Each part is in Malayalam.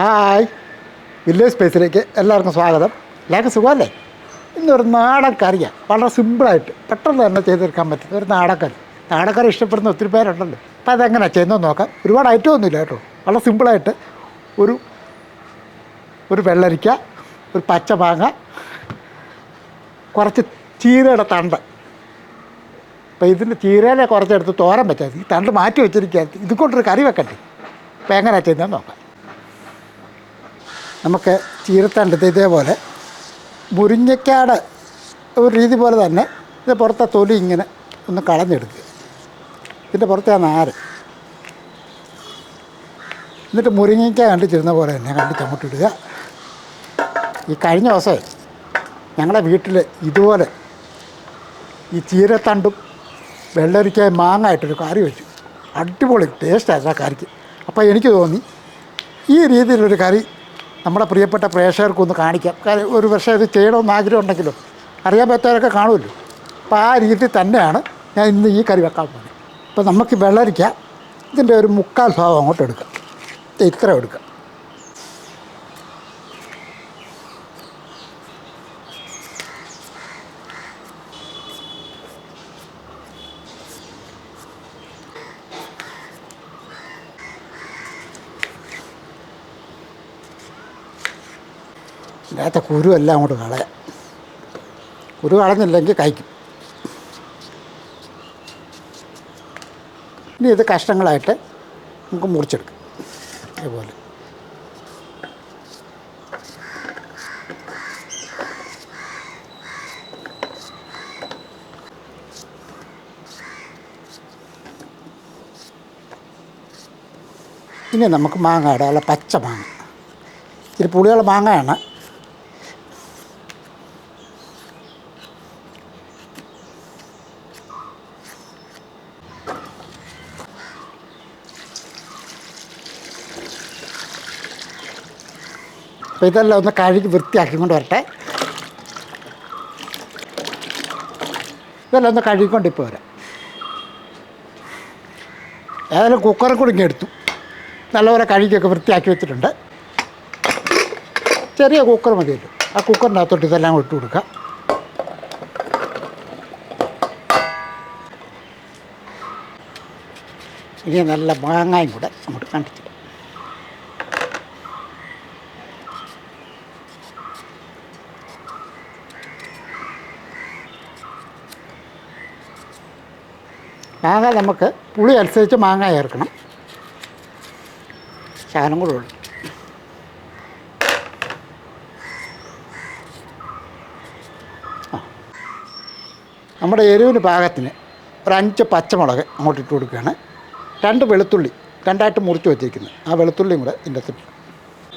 ഹായ്. വില്ലേജ് സ്പേസിലേക്ക് എല്ലാവർക്കും സ്വാഗതം. എല്ലാവർക്കും സുഖമല്ലേ? ഇന്നൊരു നാടൻ കറിയാണ് വളരെ സിമ്പിളായിട്ട് പെട്ടെന്ന് തന്നെ ചെയ്തെടുക്കാൻ പറ്റുന്ന ഒരു നാടക്കറി നാടക്കറി ഇഷ്ടപ്പെടുന്ന ഒത്തിരി പേരുണ്ടല്ലോ. അപ്പോൾ അതെങ്ങനെയാണ് ചെയ്യുന്നത് നോക്കാം. ഒരുപാട് ഐറ്റം ഒന്നുമില്ല കേട്ടോ. വളരെ സിമ്പിളായിട്ട് ഒരു ഒരു വെള്ളരിക്ക ഒരു പച്ച മാങ്ങ കുറച്ച് ചീരയുടെ തണ്ട്. അപ്പോൾ ഇതിന്റെ ചീരയിലെ കുറച്ചെടുത്ത് തോരം വെച്ചാൽ ഈ തണ്ട് മാറ്റി വെച്ചിരിക്കുക ഇത് കൊണ്ടൊരു കറി വെക്കട്ടെ അപ്പോൾ എങ്ങനെയാണ് ചെയ്യുന്നത് നോക്കാം. നമുക്ക് ചീരത്തണ്ട് ഇതേപോലെ മുരിഞ്ഞക്കാട് ഒരു രീതി പോലെ തന്നെ ഇത് പുറത്തെ തൊലി ഇങ്ങനെ ഒന്ന് കളഞ്ഞെടുക്കുക. ഇതിന്റെ പുറത്തെ ആ നാര്. എന്നിട്ട് മുരിങ്ങയ്ക്ക കണ്ടിച്ചിരുന്ന പോലെ തന്നെ കണ്ടി ചമ്മട്ടിടുക ഈ കഴിഞ്ഞ ദിവസം ഞങ്ങളുടെ വീട്ടിൽ ഇതുപോലെ ഈ ചീരത്തണ്ടും വെള്ളരിക്കായും മാങ്ങായിട്ടൊരു കറി വെച്ചു. അടിപൊളി ടേസ്റ്റായിരുന്നു ആ കറിക്ക്. അപ്പോൾ എനിക്ക് തോന്നി ഈ രീതിയിലൊരു കറി നമ്മുടെ പ്രിയപ്പെട്ട പ്രേക്ഷകർക്കൊന്ന് കാണിക്കാം. കാര്യം ഒരു പക്ഷേ ഇത് ചെയ്യണമെന്ന് ആഗ്രഹം ഉണ്ടെങ്കിലും അറിയാൻ പറ്റാതൊക്കെ കാണുമല്ലോ. അപ്പോൾ ആ രീതി തന്നെയാണ് ഞാൻ ഇന്ന് ഈ കറി വെക്കാൻ പോകുന്നത്. അപ്പോൾ നമുക്ക് വെള്ളരിക്ക ഇതിന്റെ ഒരു മുക്കാൽ ഭാഗം അങ്ങോട്ട് എടുക്കാം. ഇത്ര എടുക്കാം. ഇതിനകത്തെ കുരു എല്ലാം അങ്ങോട്ട് കളയാം. കുരു കളഞ്ഞില്ലെങ്കിൽ കഴിക്കും. ഇനി ഇത് കഷ്ണങ്ങളായിട്ട് നമുക്ക് മുറിച്ചെടുക്കാം. ഇതുപോലെ. ഇനി നമുക്ക് മാങ്ങ ഇടാം പച്ച മാങ്ങ. ഇച്ചിരി പുളിയുള്ള മാങ്ങയാണ് അപ്പോൾ ഇതെല്ലാം ഒന്ന് കഴുകി വൃത്തിയാക്കി കൊണ്ട് വരട്ടെ. ഇതെല്ലാം ഒന്ന് കഴുകിക്കൊണ്ട് ഇപ്പോൾ വരാം. ഏതായാലും കൂടി ഇങ്ങനെ എടുത്തു. നല്ലപോലെ കഴുകിയൊക്കെ വൃത്തിയാക്കി വെച്ചിട്ടുണ്ട്. ചെറിയ കുക്കർ മതിയല്ലോ ആ കുക്കറിനകത്തോട്ട് ഇതെല്ലാം ഇട്ട് കൊടുക്കാം. ഇനി നല്ല മാങ്ങായും കൂടെ അങ്ങോട്ട് കണ്ടിച്ചിട്ട് മാങ്ങ നമുക്ക് പുളി അനുസരിച്ച് മാങ്ങ ചേർക്കണം. ശകലം കൂടെ ഉള്ളു. നമ്മുടെ എരിവിന് പാകത്തിന് ഒരു അഞ്ച് പച്ചമുളക് അങ്ങോട്ട് ഇട്ട് കൊടുക്കുകയാണ്. രണ്ട് വെളുത്തുള്ളി രണ്ടായിട്ട് മുറിച്ച് വെച്ചിരിക്കുന്നത് ആ വെളുത്തുള്ളിയും കൂടെ ഇതിന്റെ അകത്ത്.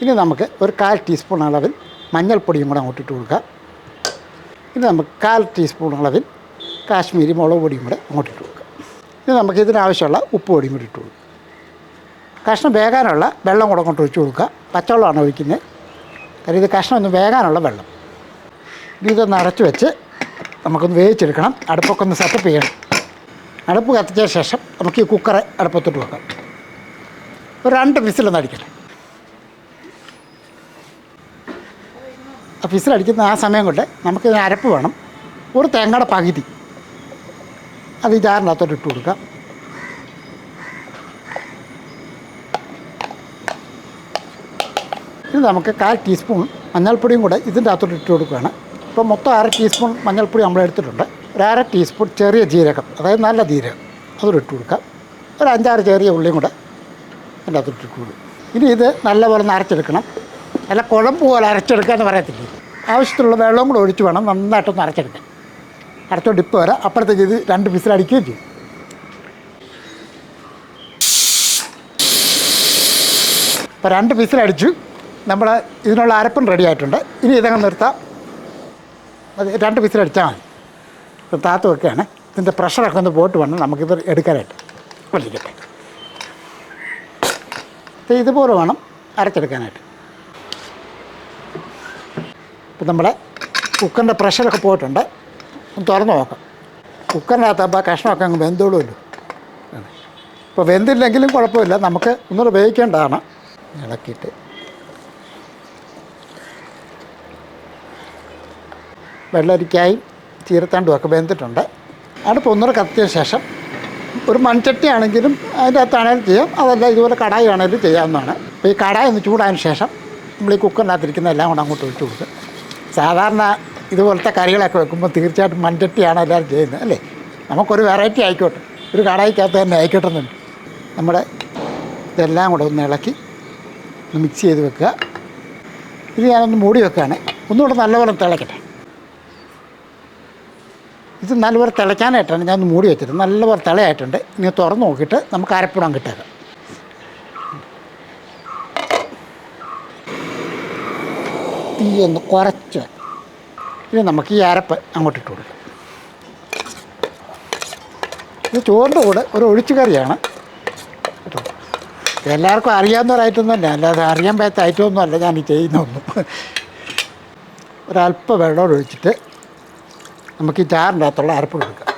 ഇനി നമുക്ക് ഒരു കാൽ ടീസ്പൂൺ അളവിൽ മഞ്ഞൾപ്പൊടിയും കൂടെ അങ്ങോട്ട് ഇട്ട് കൊടുക്കുക ഇനി നമുക്ക് കാൽ ടീസ്പൂൺ അളവിൽ കാശ്മീരി മുളക് പൊടിയും കൂടെ അങ്ങോട്ട് ഇട്ട് ഇനി നമുക്ക് ഇതിനാവശ്യമുള്ള ഉപ്പ് പൊടിയും കൂടി ഇട്ട് കൊടുക്കും. കഷ്ണം വേകാനുള്ള വെള്ളം കൂടെ കൊണ്ട് ഒഴിച്ച് കൊടുക്കുക. പച്ചവെള്ളമാണ് ഒഴിക്കുന്നത്. കാര്യം ഇത് കഷ്ണം ഒന്ന് വേകാനുള്ള വെള്ളം. ഇനി ഇതൊന്ന് അടച്ചു വെച്ച് നമുക്കൊന്ന് വേവിച്ചെടുക്കണം. അടുപ്പൊക്കെ ഒന്ന് സെറ്റപ്പ് ചെയ്യണം. അടുപ്പ് കത്തിച്ച ശേഷം നമുക്ക് ഈ കുക്കറെ അടുപ്പത്തോട്ട് വെക്കാം. ഒരു രണ്ട് വിസിലൊന്ന് അടിക്കണം. ആ വിസിലടിക്കുന്ന ആ സമയം കൊണ്ട് നമുക്കിതിന് അരപ്പ് വേണം. ഒരു തേങ്ങയുടെ പകുതി. അത് ഈ ഇട്ട് കൊടുക്കാം. ഇനി നമുക്ക് കാൽ ടീസ്പൂൺ മഞ്ഞൾപ്പൊടിയും കൂടെ ഇതിന്റെ അകത്തോട്ട് ഇട്ട് കൊടുക്കുകയാണ്. ഇപ്പോൾ മൊത്തം അര ടീസ്പൂൺ മഞ്ഞൾപ്പൊടി നമ്മൾ എടുത്തിട്ടുണ്ട്. ഒരു അര ടീസ്പൂൺ ചെറിയ ജീരകം അതായത് നല്ല ജീരകം അതുകൂടെ ഇട്ട് കൊടുക്കാം. ഒരു അഞ്ചാറ് ചെറിയ ഉള്ളിയും കൂടെ അതിന്റെ അകത്തോട്ട് ഇട്ട് കൊടുക്കും. ഇനി ഇത് നല്ലപോലെ അരച്ചെടുക്കണം. നല്ല കുഴമ്പ് പോലെ അരച്ചെടുക്കുക എന്ന് പറയത്തില്ലേ? ആവശ്യത്തിലുള്ള വെള്ളവും കൂടെ ഒഴിച്ച് വേണം നന്നായിട്ടൊന്ന് അരച്ചെടുക്കാൻ. അരച്ചോണ്ട് ഡിപ്പ് വരാം. അപ്പുറത്തേക്ക് ഇത് രണ്ട് വിസിലടിക്കുകയും ചെയ്യും. ഇപ്പോൾ രണ്ട് വിസിലടിച്ചു നമ്മൾ ഇതിനുള്ള അരപ്പും റെഡി ആയിട്ടുണ്ട്. ഇനി ഇതങ്ങ് നിർത്താം. അത് രണ്ട് വിസിലടിച്ചാൽ മതി. താത്തു വെക്കുകയാണ്. ഇതിന്റെ പ്രഷറൊക്കെ ഒന്ന് പോയിട്ട് വേണം നമുക്കിത് എടുക്കാനായിട്ട് വലിക്കട്ടെ അപ്പോൾ ഇതുപോലെ വേണം അരച്ചെടുക്കാനായിട്ട്. ഇപ്പം നമ്മുടെ കുക്കറിന്റെ പ്രഷറൊക്കെ പോയിട്ടുണ്ട്. ഒന്ന് തുറന്ന് നോക്കാം. കുക്കറിനകത്താകുമ്പോൾ കഷ്ണമൊക്കെ അങ്ങ് വെന്തോളുമല്ലോ. ഇപ്പോൾ വെന്തില്ലെങ്കിലും കുഴപ്പമില്ല. നമുക്ക് ഒന്നുകൂടെ വേവിക്കേണ്ടതാണ് ഇളക്കിയിട്ട്. വെള്ളരിക്കായി ചീരത്തണ്ടുമൊക്കെ വെന്തിട്ടുണ്ട്. അടുപ്പ് ഒന്നുകൂടെ കത്തിയ ശേഷം ഒരു മൺചട്ടി ആണെങ്കിലും അതിന്റെ അകത്താണെങ്കിലും ചെയ്യാം. അതല്ല ഇതുപോലെ കടായി ആണെങ്കിലും ചെയ്യാവുന്നതാണ്. അപ്പോൾ ഈ കടായി ഒന്ന് ചൂടായതിനു ശേഷം നമ്മൾ ഈ കുക്കറിനകത്തിരിക്കുന്ന എല്ലാം കൂടെ അങ്ങോട്ട് ഒഴിച്ചു കൊടുക്കുക സാധാരണ ഇതുപോലത്തെ കറികളൊക്കെ വെക്കുമ്പോൾ തീർച്ചയായിട്ടും മൺചട്ടിയാണ് എല്ലാവരും ചെയ്യുന്നത് അല്ലേ? നമുക്കൊരു വെറൈറ്റി ആയിക്കോട്ടെ. ഒരു കടായിക്കകത്ത് തന്നെ ആയിക്കോട്ടെ എന്നുണ്ട് നമ്മുടെ ഇതെല്ലാം കൂടെ ഒന്ന് ഇളക്കി മിക്സ് ചെയ്ത് വെക്കുക. ഇത് ഞാനൊന്ന് മൂടി വെക്കുകയാണ്. ഒന്നുകൂടെ നല്ലപോലെ തിളക്കട്ടെ. ഇത് നല്ലപോലെ തിളയ്ക്കാനായിട്ടാണ് ഞാൻ മൂടി വെച്ചത്. നല്ലപോലെ തിളയായിട്ടുണ്ട്. ഇനി തുറന്ന് നോക്കിയിട്ട് നമുക്ക് അരപ്പിടാൻ കിട്ടുക തീ ഒന്ന് കുറച്ച്. ഇനി നമുക്ക് ഈ അരപ്പ് അങ്ങോട്ട് ഇട്ട് കൊടുക്കാം. ഇത് ചോറിന്റെ കൂടെ ഒരു ഒഴിച്ചു കറിയാണ്. എല്ലാവർക്കും അറിയാവുന്ന ഒരു ഐറ്റം തന്നെ. അല്ലാതെ അറിയാൻ പറ്റാത്ത ഐറ്റം ഒന്നും അല്ല ഞാൻ ചെയ്യുന്നൊന്നും ഒരല്പം വെള്ളം ഒഴിച്ചിട്ട് നമുക്ക് ഈ ചാറിന്റെ അകത്തുള്ള അരപ്പ് കൊടുക്കാം.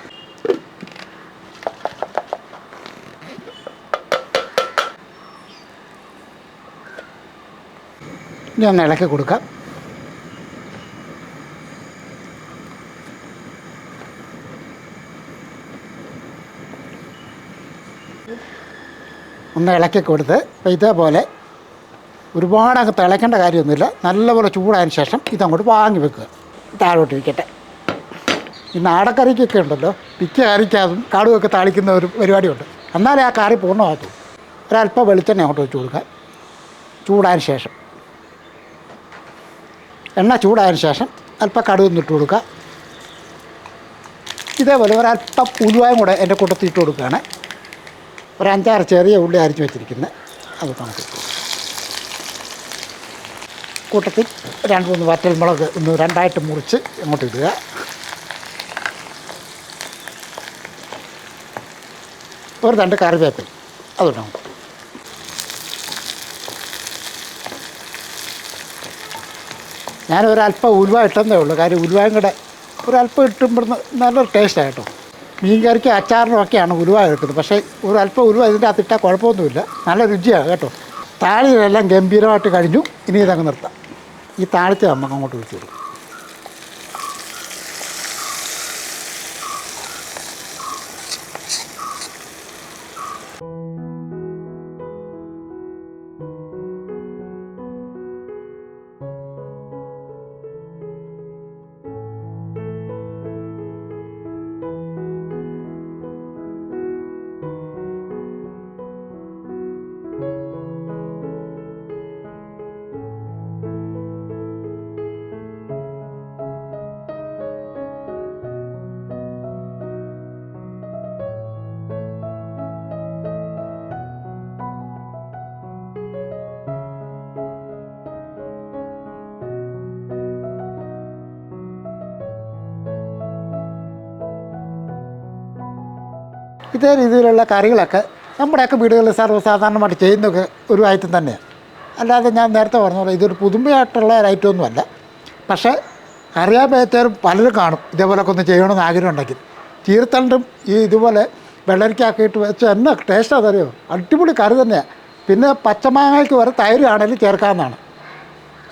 ഇനി ഒന്ന് ഇളക്കി കൊടുക്കാം. ഒന്ന് ഇളക്കി കൊടുത്ത് അപ്പോൾ ഇതേപോലെ ഒരുപാട് അങ്ങ് തിളയ്ക്കേണ്ട കാര്യമൊന്നുമില്ല. നല്ലപോലെ ചൂടായതിന് ശേഷം ഇതങ്ങോട്ട് വാങ്ങി വെക്കുക. താഴോട്ട് ഇരിക്കട്ടെ. ഈ നാടക്കറിക്കൊക്കെ ഉണ്ടല്ലോ. മിക്ക കറിക്കതും കടുവൊക്കെ താളിക്കുന്ന ഒരു പരിപാടിയുണ്ട്. എന്നാലേ ആ കറി പൂർണമാകത്തു ഒരല്പം വെളിച്ചെണ്ണ അങ്ങോട്ട് വെച്ച് കൊടുക്കുക. ചൂടായതിന് ശേഷം. എണ്ണ ചൂടായതിന് ശേഷം അല്പം കടുവ് ഇട്ട് കൊടുക്കുക. ഇതേപോലെ ഒരല്പം ഉലുവായും കൂടെ എന്റെ കൂട്ടത്തിൽ ഇട്ട് കൊടുക്കുകയാണ്. ഒരു അഞ്ചാറ് ചെറിയ ഉള്ളി അരിച്ചു വെച്ചിരിക്കുന്നത് അത് കണക്ക് കൂട്ടത്തിൽ രണ്ട് മൂന്ന് വറ്റൽമുളക് ഒന്ന് രണ്ടായിട്ട് മുറിച്ച് ഇങ്ങോട്ട് ഇടുക. ഒരു രണ്ട് കറിവേപ്പില. അതുണ്ടാവും ഞാനൊരല്പം ഉലുവ ഇട്ടെന്നേ ഉള്ളൂ. കാര്യം ഉലുവയും കൂടെ ഒരല്പം ഇട്ടുമ്പോൾ നല്ലൊരു ടേസ്റ്റായിട്ടോ മീൻ കറിക്ക് അച്ചാറിനും ഒക്കെയാണ് ഉലുവ എടുക്കുന്നത് പക്ഷേ അല്പം ഉലുവ ഇതിന്റെ അകത്ത് ഇട്ടാൽ കുഴപ്പമൊന്നുമില്ല. നല്ല രുചിയാണ് കേട്ടോ. താളിയിലെല്ലാം ഗംഭീരമായിട്ട് കഴിഞ്ഞു. ഇനി ഇതങ്ങ് നിർത്താം. ഈ താളിച്ച് നമുക്ക് അങ്ങോട്ട് വിളിച്ചു കൊടുക്കും. ഇതേ രീതിയിലുള്ള കറികളൊക്കെ നമ്മുടെയൊക്കെ വീടുകളിൽ സർവസാധാരണമായിട്ട് ചെയ്യുന്നതൊക്കെ ഒരു ഐറ്റം തന്നെയാണ്. അല്ലാതെ ഞാൻ നേരത്തെ പറഞ്ഞ പോലെ ഇതൊരു പുതുമയായിട്ടുള്ള ഒരു ഐറ്റം ഒന്നുമല്ല പക്ഷേ അറിയാൻ പറ്റാത്തവരും പലരും കാണും ഇതേപോലൊക്കെ ഒന്ന് ചെയ്യണമെന്ന് ആഗ്രഹം ഉണ്ടെങ്കിൽ ചീർത്തണ്ടും ഈ ഇതുപോലെ വെള്ളരിക്കാക്കിയിട്ട് വെച്ച് എന്നാ ടേസ്റ്റ് അതറിയോ? അടിപൊളി കറി തന്നെയാണ്. പിന്നെ പച്ചമാങ്ങയ്ക്ക് വരെ തൈര് ആണെങ്കിലും ചേർക്കാവുന്നതാണ്.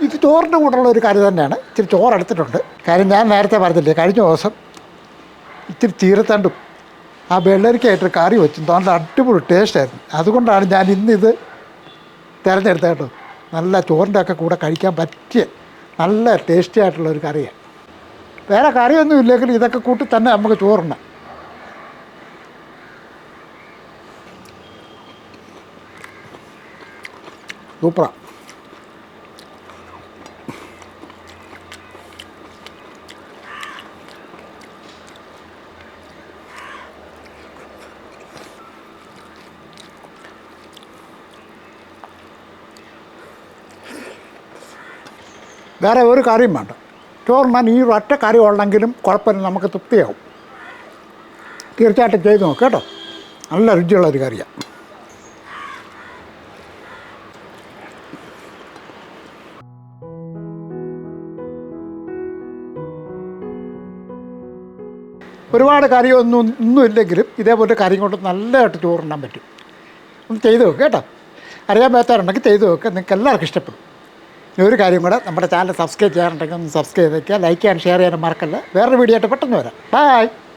ഇത് ചോറിന്റെ കൂടെയുള്ള ഒരു കറി തന്നെയാണ്. ഇച്ചിരി ചോറെടുത്തിട്ടുണ്ട് കാര്യം ഞാൻ നേരത്തെ പറഞ്ഞില്ലേ കഴിഞ്ഞ ദിവസം ഇത്തിരി ചീരത്തണ്ടും ആ വെള്ളരിക്കായിട്ട് കറി വെച്ചു. നല്ല അടിപൊളി ടേസ്റ്റായിരുന്നു അതുകൊണ്ടാണ് ഞാൻ ഇന്നിത് തിരഞ്ഞെടുത്തത് കേട്ടോ. നല്ല ചോറിന്റെ ഒക്കെ കൂടെ കഴിക്കാൻ പറ്റിയ നല്ല ടേസ്റ്റി ആയിട്ടുള്ള ഒരു കറിയാണ്. വേറെ കറിയൊന്നും ഇല്ലെങ്കിൽ ഇതൊക്കെ കൂട്ടി തന്നെ നമുക്ക് ചോറുണ്ട് സൂപ്പറാണ് വേറെ ഒരു കാര്യം വേണ്ട. ചോറിനാൻ ഈ ഒറ്റ കറി ഉള്ളെങ്കിലും കുഴപ്പമില്ല നമുക്ക് തൃപ്തിയാവും. തീർച്ചയായിട്ടും ചെയ്ത് നോക്കാം കേട്ടോ. നല്ല രുചിയുള്ള ഒരു കറിയാണ് ഒരുപാട് കാര്യമൊന്നും ഒന്നും ഇല്ലെങ്കിലും ഇതേപോലെ കാര്യം കൊണ്ട് നല്ലതായിട്ട് ചോറുണ്ണാൻ പറ്റും. ഒന്ന് ചെയ്ത് നോക്കുക കേട്ടോ. അറിയാൻ പറ്റാറുണ്ടെങ്കിൽ ചെയ്ത് നോക്കുക നിങ്ങൾക്ക് എല്ലാവർക്കും ഇഷ്ടപ്പെടും. ഒരു കാര്യം കൂടെ നമ്മുടെ ചാനൽ സബ്സ്ക്രൈബ് ചെയ്യാറുണ്ടെങ്കിൽ ഒന്ന് സബ്സ്ക്രൈബ് ചെയ്തേക്കുക ലൈക്ക് ചെയ്യാൻ ഷെയർ ചെയ്യാനും മറക്കല്ല. വേറൊരു വീഡിയോ ആയിട്ട് പെട്ടെന്ന് വരാം. ബൈ